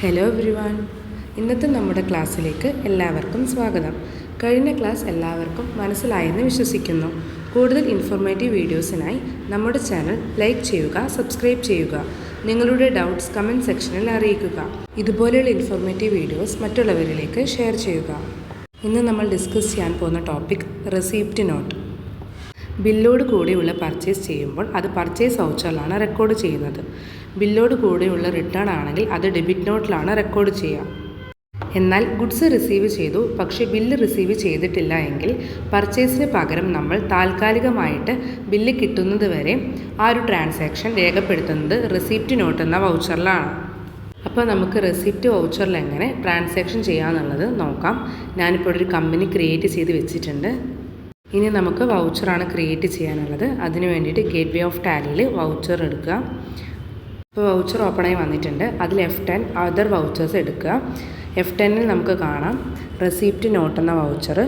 Hello everyone ഇന്നത്തെ നമ്മുടെ ക്ലാസ്സിലേക്ക് എല്ലാവർക്കും സ്വാഗതം. കഴിഞ്ഞ ക്ലാസ് എല്ലാവർക്കും മനസ്സിലായെന്ന് വിശ്വസിക്കുന്നു. കൂടുതൽ ഇൻഫോർമേറ്റീവ് വീഡിയോസിനായി നമ്മുടെ ചാനൽ ലൈക്ക് ചെയ്യുക സബ്സ്ക്രൈബ് ചെയ്യുക. നിങ്ങളുടെ ഡൗട്ട്സ് കമന്റ് സെക്ഷനിൽ അറിയിക്കുക. ഇതുപോലെയുള്ള ഇൻഫോർമേറ്റീവ് വീഡിയോസ് മറ്റുള്ളവരിലേക്ക് ഷെയർ ചെയ്യുക. ഇന്ന് നമ്മൾ ഡിസ്കസ് ചെയ്യാൻ പോകുന്ന ടോപ്പിക് റെസീപ്റ്റ് നോട്ട് ബില്ലോട് കൂടിയുള്ള പർച്ചേസ് ചെയ്യുമ്പോൾ അത് പർച്ചേസ് വൗച്ചറിലാണ് റെക്കോർഡ് ചെയ്യുന്നത്. ബില്ലോട് കൂടിയുള്ള റിട്ടേൺ ആണെങ്കിൽ അത് ഡെബിറ്റ് നോട്ടിലാണ് റെക്കോർഡ് ചെയ്യുക. എന്നാൽ ഗുഡ്സ് റിസീവ് ചെയ്തു. പക്ഷേ ബില്ല് റിസീവ് ചെയ്തിട്ടില്ല എങ്കിൽ പർച്ചേസിന് പകരം നമ്മൾ താൽക്കാലികമായിട്ട് ബില്ല് കിട്ടുന്നത് വരെ ആ ഒരു ട്രാൻസാക്ഷൻ രേഖപ്പെടുത്തുന്നത് റെസിപ്റ്റ് നോട്ട് എന്ന വൗച്ചറിലാണ്. അപ്പോൾ നമുക്ക് റെസിപ്റ്റ് വൗച്ചറിൽ എങ്ങനെ ട്രാൻസാക്ഷൻ ചെയ്യാമെന്നുള്ളത് നോക്കാം. ഞാനിപ്പോൾ ഒരു കമ്പനി ക്രിയേറ്റ് ചെയ്ത് വെച്ചിട്ടുണ്ട്. ഇനി നമുക്ക് വൗച്ചറാണ് ക്രിയേറ്റ് ചെയ്യാനുള്ളത്. അതിന് വേണ്ടിയിട്ട് ഗേറ്റ് വേ ഓഫ് ടാലിയിൽ വൗച്ചർ എടുക്കുക ഇപ്പോൾ വൗച്ചർ ഓപ്പണായി വന്നിട്ടുണ്ട്. അതിൽ എഫ് ടെൻ അതർ വൗച്ചേഴ്സ് എടുക്കുക. എഫ് ടെന്നിൽ നമുക്ക് കാണാം. റെസിപ്റ്റ് നോട്ട് എന്ന voucher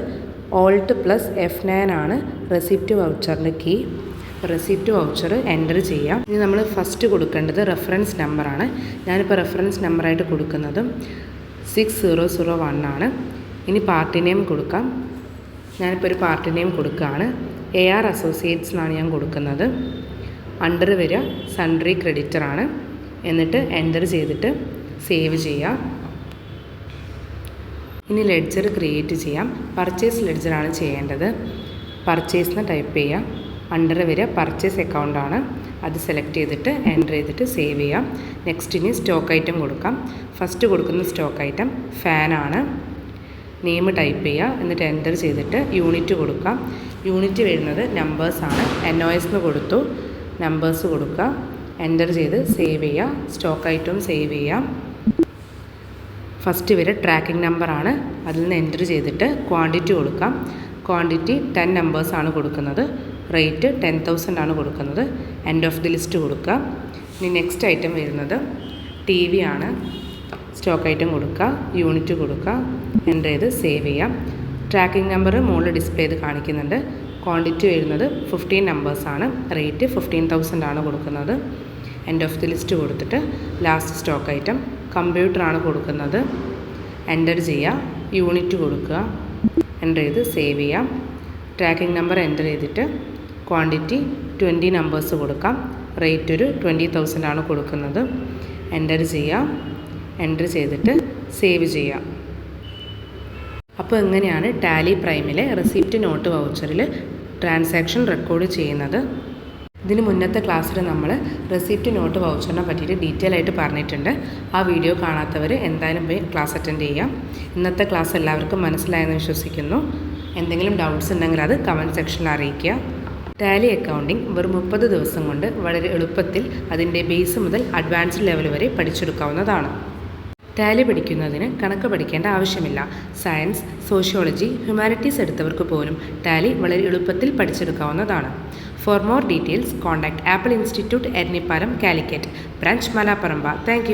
alt plus F nine ആണ് റെസിപ്റ്റ് വൗച്ചറിന്റെ കീ റെസിപ്റ്റ് വൗച്ചർ എന്റർ ചെയ്യാം. ഇനി നമ്മൾ ഫസ്റ്റ് കൊടുക്കേണ്ടത് റെഫറൻസ് നമ്പറാണ് ഞാനിപ്പോൾ റെഫറൻസ് നമ്പറായിട്ട് കൊടുക്കുന്നത് സിക്സ് സീറോ സീറോ വൺ ആണ്. ഇനി പാർട്ടി നെയിം കൊടുക്കാം. ഞാനിപ്പോൾ ഒരു പാർട്ടി നെയിം കൊടുക്കുകയാണ്. എ ആർ അസോസിയേറ്റ്സ് എന്നാണ് ഞാൻ കൊടുക്കുന്നത്. അണ്ടർ വരിക സൺട്രി ക്രെഡിറ്റർ ആണ്. എന്നിട്ട് എന്റർ ചെയ്തിട്ട് സേവ് ചെയ്യാം ഇനി ലെഡ്ജർ ക്രിയേറ്റ് ചെയ്യാം. പർച്ചേസ് ലെഡ്ജറാണ് ചെയ്യേണ്ടത്. പർച്ചേസ് എന്ന് ടൈപ്പ് ചെയ്യാം അണ്ടർ വരിക പർച്ചേസ് അക്കൗണ്ടാണ് അത് സെലക്ട് ചെയ്തിട്ട് എന്റർ ചെയ്തിട്ട് സേവ് ചെയ്യാം നെക്സ്റ്റ് ഇനി സ്റ്റോക്ക് ഐറ്റം കൊടുക്കാം. ഫസ്റ്റ് കൊടുക്കുന്ന സ്റ്റോക്ക് ഐറ്റം ഫാനാണ് നെയിം ടൈപ്പ് ചെയ്യുക എന്നിട്ട് എന്റർ ചെയ്തിട്ട് യൂണിറ്റ് കൊടുക്കാം. യൂണിറ്റ് വരുന്നത് നമ്പേഴ്സാണ് എൻ ഒ എസ് എന്ന് കൊടുത്തു. നമ്പേഴ്സ് കൊടുക്കുക. എന്റർ ചെയ്ത് സേവ് ചെയ്യുക സ്റ്റോക്ക് ഐറ്റം സേവ് ചെയ്യാം. ഫസ്റ്റ് വരെ ട്രാക്കിംഗ് നമ്പറാണ് അതിൽ നിന്ന് എന്റർ ചെയ്തിട്ട് ക്വാണ്ടിറ്റി കൊടുക്കാം. ക്വാണ്ടിറ്റി ടെൻ നമ്പേഴ്സാണ് കൊടുക്കുന്നത്. റേറ്റ് ടെൻ തൗസൻഡ് ആണ് കൊടുക്കുന്നത്. എൻഡ് ഓഫ് ദി ലിസ്റ്റ് കൊടുക്കാം ഇനി നെക്സ്റ്റ് ഐറ്റം വരുന്നത് ടി വി ആണ്. സ്റ്റോക്ക് ഐറ്റം കൊടുക്കുക. യൂണിറ്റ് കൊടുക്കുക. എന്റർ ചെയ്ത് സേവ് ചെയ്യാം. ട്രാക്കിംഗ് നമ്പർ മുകളിൽ ഡിസ്പ്ലേ ചെയ്ത് കാണിക്കുന്നുണ്ട്. ക്വാണ്ടിറ്റി വരുന്നത് ഫിഫ്റ്റീൻ നമ്പേഴ്സാണ് റേറ്റ് ഫിഫ്റ്റീൻ തൗസൻഡ് ആണ് കൊടുക്കുന്നത്. എൻഡ് ഓഫ് ദി ലിസ്റ്റ് കൊടുത്തിട്ട് ലാസ്റ്റ് സ്റ്റോക്ക് ഐറ്റം കമ്പ്യൂട്ടറാണ് കൊടുക്കുന്നത്. എന്റർ ചെയ്യുക യൂണിറ്റ് കൊടുക്കുക. എന്റർ ചെയ്ത് സേവ് ചെയ്യാം. ട്രാക്കിംഗ് നമ്പർ എന്റർ ചെയ്തിട്ട് ക്വാണ്ടിറ്റി ട്വന്റി നമ്പേഴ്സ് കൊടുക്കാം. റേറ്റ് ഒരു ട്വന്റി തൗസൻഡ് ആണ് കൊടുക്കുന്നത്. എന്റർ ചെയ്യാം. എന്റർ ചെയ്തിട്ട് സേവ് ചെയ്യാം. അപ്പോൾ എങ്ങനെയാണ് ടാലി പ്രൈമിലെ റെസിപ്റ്റ് നോട്ട് വൗച്ചറിൽ ട്രാൻസാക്ഷൻ റെക്കോർഡ് ചെയ്യുന്നത്? ഇതിന് മുന്നത്തെ ക്ലാസ്സിൽ നമ്മൾ റെസിപ്റ്റ് നോട്ട് വൗച്ചറിനെ പറ്റിയിട്ട് ഡീറ്റെയിൽ ആയിട്ട് പറഞ്ഞിട്ടുണ്ട്. ആ വീഡിയോ കാണാത്തവർ എന്തായാലും പോയി ക്ലാസ് അറ്റൻഡ് ചെയ്യാം. ഇന്നത്തെ ക്ലാസ് എല്ലാവർക്കും മനസ്സിലായെന്ന് വിശ്വസിക്കുന്നു. എന്തെങ്കിലും ഡൗട്ട്സ് ഉണ്ടെങ്കിൽ അത് കമന്റ് സെക്ഷനിൽ അറിയിക്കുക. ടാലി അക്കൗണ്ടിംഗ് വെറും മുപ്പത് ദിവസം കൊണ്ട് വളരെ എളുപ്പത്തിൽ അതിന്റെ ബേസ് മുതൽ അഡ്വാൻസ്ഡ് ലെവൽ വരെ പഠിച്ചെടുക്കാവുന്നതാണ്. ടാലി പഠിക്കുന്നതിന് കണക്ക് പഠിക്കേണ്ട ആവശ്യമില്ല. സയൻസ് സോഷ്യോളജി ഹ്യൂമാനിറ്റീസ് എടുത്തവർക്ക് പോലും ടാലി വളരെ എളുപ്പത്തിൽ പഠിച്ചെടുക്കാവുന്നതാണ്. For more details contact Apple Institute Eranhipalam Calicut branch Malaparamba thank